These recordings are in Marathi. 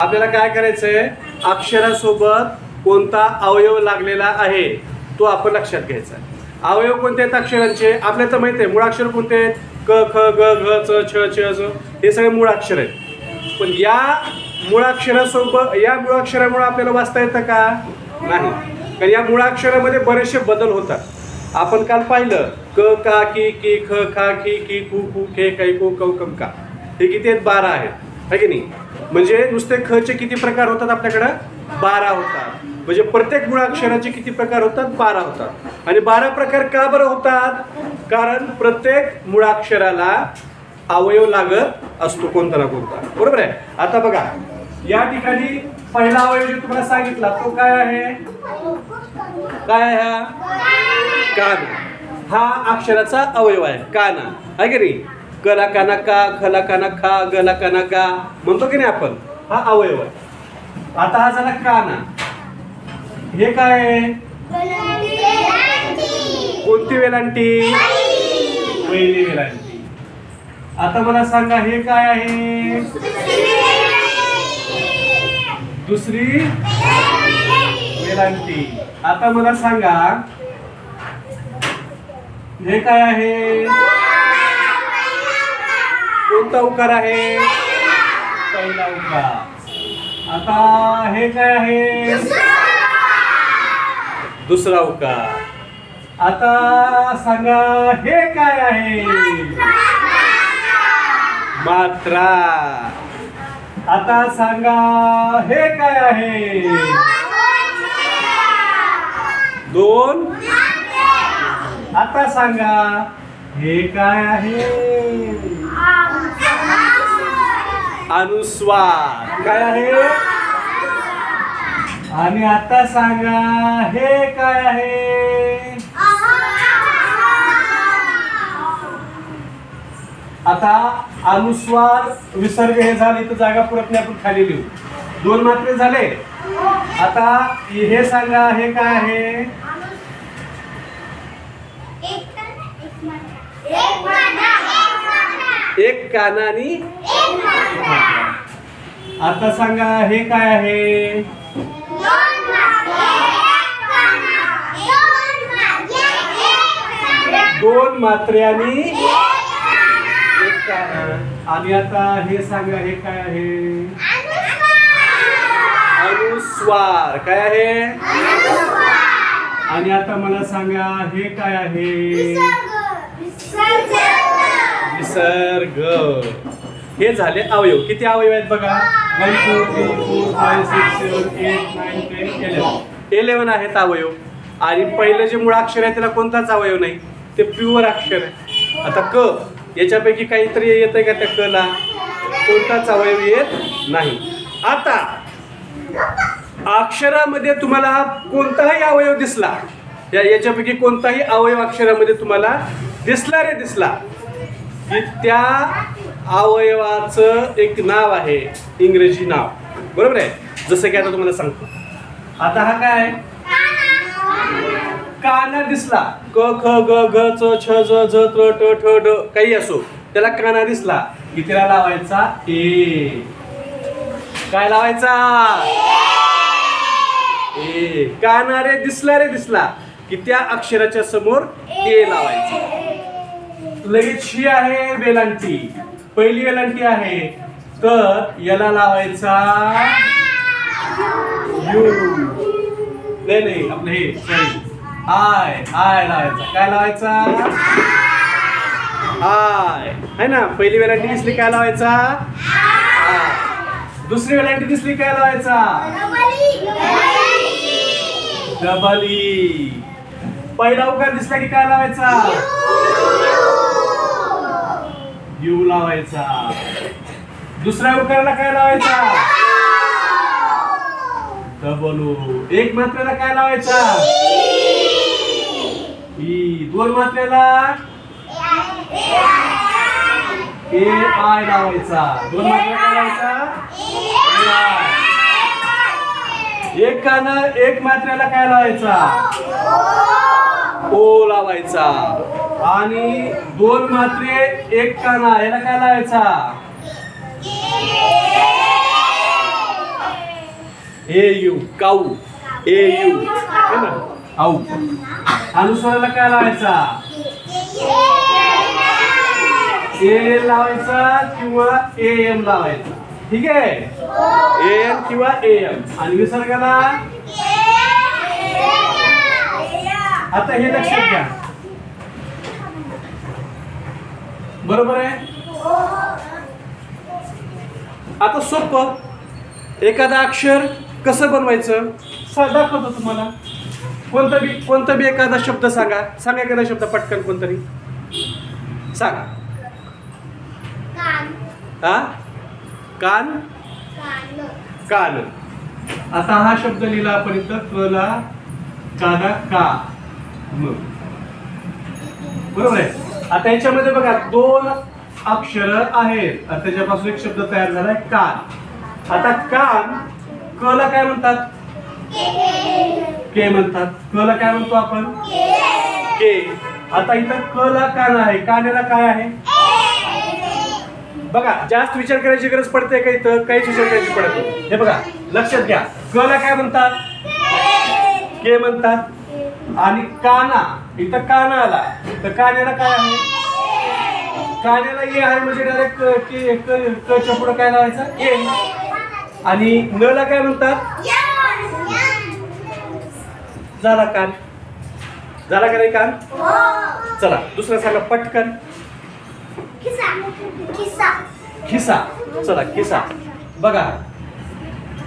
आपल्याला काय करायचं आहे अक्षरासोबत कोणता अवयव लागलेला आहे तो आपण लक्षात घ्यायचा आहे. अवयव कोणते आहेत अक्षरांचे? आपल्याला तर माहिती आहे मूळाक्षर कोणते आहेत? क ख ग घ च छ छ च हे सगळे मूळाक्षर आहेत. पण या मुळाक्षरासोबत या मुळाक्षरामुळे आपल्याला वाचता येतं का? नाही. कारण या मुळाक्षरामध्ये बरेचसे बदल होतात. आपण काल पाहिलं क का की की ख खा की की कु कु खे कै कु कौ कम का. हे किती आहेत? बारा आहेत. है की नाही? म्हणजे नुसते खचे किती प्रकार होतात आपल्याकडं? बारा होतात. म्हणजे प्रत्येक मुळाक्षराचे किती प्रकार होतात? बारा होतात. आणि बारा प्रकार का बरं होतात? कारण प्रत्येक मुळाक्षराला अवयव लागत असतो कोणता ना कोणता. बरोबर आहे? आता बघा या ठिकाणी पहिला अवयव जे तुम्हाला सांगितला तो काय आहे? काय आहे हा? कान. हा अक्षराचा अवयव आहे. काना. आहे की नाही? कला काना का खला काना खा गला काना गा म्हणतो की नाही आपण? हा अवयव आहे. आता हा झाला काना. हे काय कोणती वेलांटी? पहिली वेलांटी. आता मला सांगा हे काय आहे? दुसरी वेलांटी. आता मला सांगा हे काय आहे? कोणता उकार आहे? पहिला उकार आता हे काय आहे? दुसरा उकार आता सांगा हे काय आहे? मात्रा. आता सांगा हे काय आहे? दोन. आता सांगा हे काय आहे? अनुस्वार. काय आहे? आणि आता सांगा हे काय आहे? आता अनुस्वार विसर्ग हे झाले तर जागा पुरत नाही आपण खाली लिहू. दोन मात्रे झाले. आता हे सांगा हे काय आहे? एक कानानी. आता सांगा हे काय आहे? दोन मात्र्यानी. एक काना. आणि आता हे सांगा हे काय आहे? अनुस्वार. काय आहे? आणि आता मला सांगा हे काय आहे? विसर्ग हे झाले अवयव. किती अवयव आहेत बघा? One two three four five six seven eight nine ten eleven eleven आहेत अवयव. आणि पहिलं जे मुळाक्षर आहे त्याला कोणताच अवयव नाही. ते प्युअर अक्षर आहे. आता क याच्यापैकी काहीतरी येत आहे का त्या कला? कोणताच अवयव येत नाही. आता अक्षरामध्ये तुम्हाला कोणताही अवयव दिसला या याच्यापैकी कोणताही अवयव अक्षरामध्ये तुम्हाला दिसला रे दिसला. की त्या अवयवाचं एक नाव आहे इंग्रजी नाव. बरोबर आहे? जसं की आता तुम्हाला सांगतो. आता हा काय काना दिसला. क ख ग घ च छ ज झ त्र ट ठ ड काही असो त्याला काना दिसला. की त्याला लावायचा? ए. काय लावायचा? ए. काना रे दिसला रे दिसला. की त्या अक्षराच्या समोर ए लावायचा? लगेच शी आहे वेलांटी. पहिली वेलांटी आहे. तर याला लावायचा यू. नाही नाही आपलं हे सॉरी आय आय लावायचा. काय लावायचा? आय. है ना? पहिली वेलांटी दिसली काय लावायचा? दुसरी वेलांटी दिसली काय लावायचा? डबल. ई पहिला उकार दिसला की काय लावायचा? लावायचा. दुसऱ्या उकाराला काय लावायचा? डबलू एक मात्रेला काय लावायचा? ई. दोन मात्रेला? ए आय लावायचा. दोन मात्र्या काय लावायचा? एक काना एक मात्रेला काय लावायचा? ओ लावायचा. आणि दोन मात्रे एक काना याला काय लावायचा? ए यू काऊ. ए यू आऊ अनुस्वाराला काय लावायचा? ए लावायचा किंवा ए एम लावायचा. ठीक आहे? ए एम किंवा ए एम. आणि विसर्गाला? आता हे लक्षात घ्या. बरोबर आहे? आता सोपं. एखादं अक्षर कसं बनवायचं? सा दाखवतो तुम्हाला. कोणता बी? कोणता बी एखादा शब्द सांगा. सांगा एखादा शब्द पटकन कोणतरी. सांगा. हा? कान? कान. आता हा शब्द लिहिला आपण इथं. कला काना का. बरोबर आहे. आता याच्यामध्ये बघा दोन अक्षर आहेत. त्याच्यापासून एक शब्द तयार झालाय कान. आता कान क ला काय म्हणतात? के म्हणतात. क ला काय म्हणतो आपण? के. आता इथं क ला कान आहे. कानेला काय आहे? बघा जास्त विचार करायची गरज पडते का इथं? काहीच विचार करायची पडत नाही. हे बघा लक्षात घ्या. क ला काय म्हणतात? के म्हणतात. आणि काना इथं काना आला. तर कान्याला काय आहे? कान्याला ये आहे म्हणजे डायरेक्ट के क- क च्या पुढं काय लावायचं? ए. आणि न ला काय म्हणतात? झाला कान. झाला का नाही कान? चला दुसरं सांगा पटकन. खिसा. चला खिसा. बघा.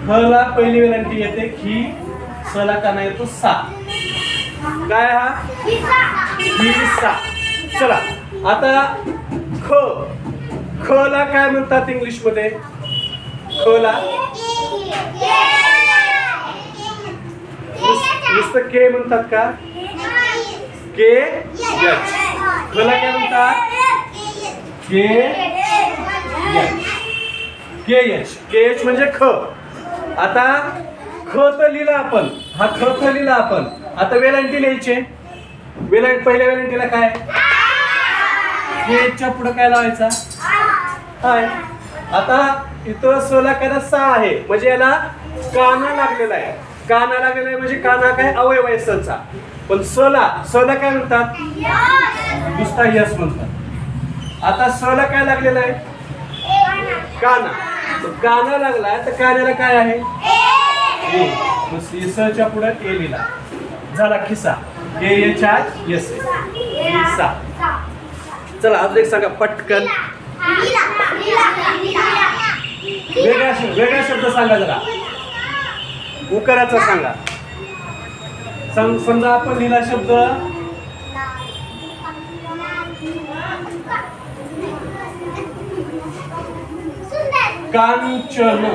खला पहिली वेलांटी येते खी सला काना येतो सा. काय हा? खिसा चला आता ख. ख ला काय म्हणतात इंग्लिशमध्ये ख ला नुसतं के म्हणतात का? के? एच ख काय म्हणतात? के? के एच के एच म्हणजे ख. आता ख तर लिहिला आपण. हा ख तर लिहिला आपण. आता वेलांटी लिहायचे वेलांट पहिल्या वेलांटीला काय? के च्या पुढे काय लावायचा? हाय. आता इथं सोला काना सा आहे. म्हणजे याला काना लागलेला आहे. काना लागलेला आहे म्हणजे काना काय? अवयव आहे सचा पण सला सला काय म्हणतात? नुसता यस म्हणतात. आता सला काय लागलेला आहे? काना. काना लागला तर कान्याला काय आहे? सच्या पुढे ए लिहिला. झाला खिसा. ए याच्या येस. खिसा. चला अजून एक सांगा पटकन. वेगळा शब्द वेगळा शब्द सांगा जरा. उकाराचा सांगा. समजा आपण लिहिला शब्द. कांचन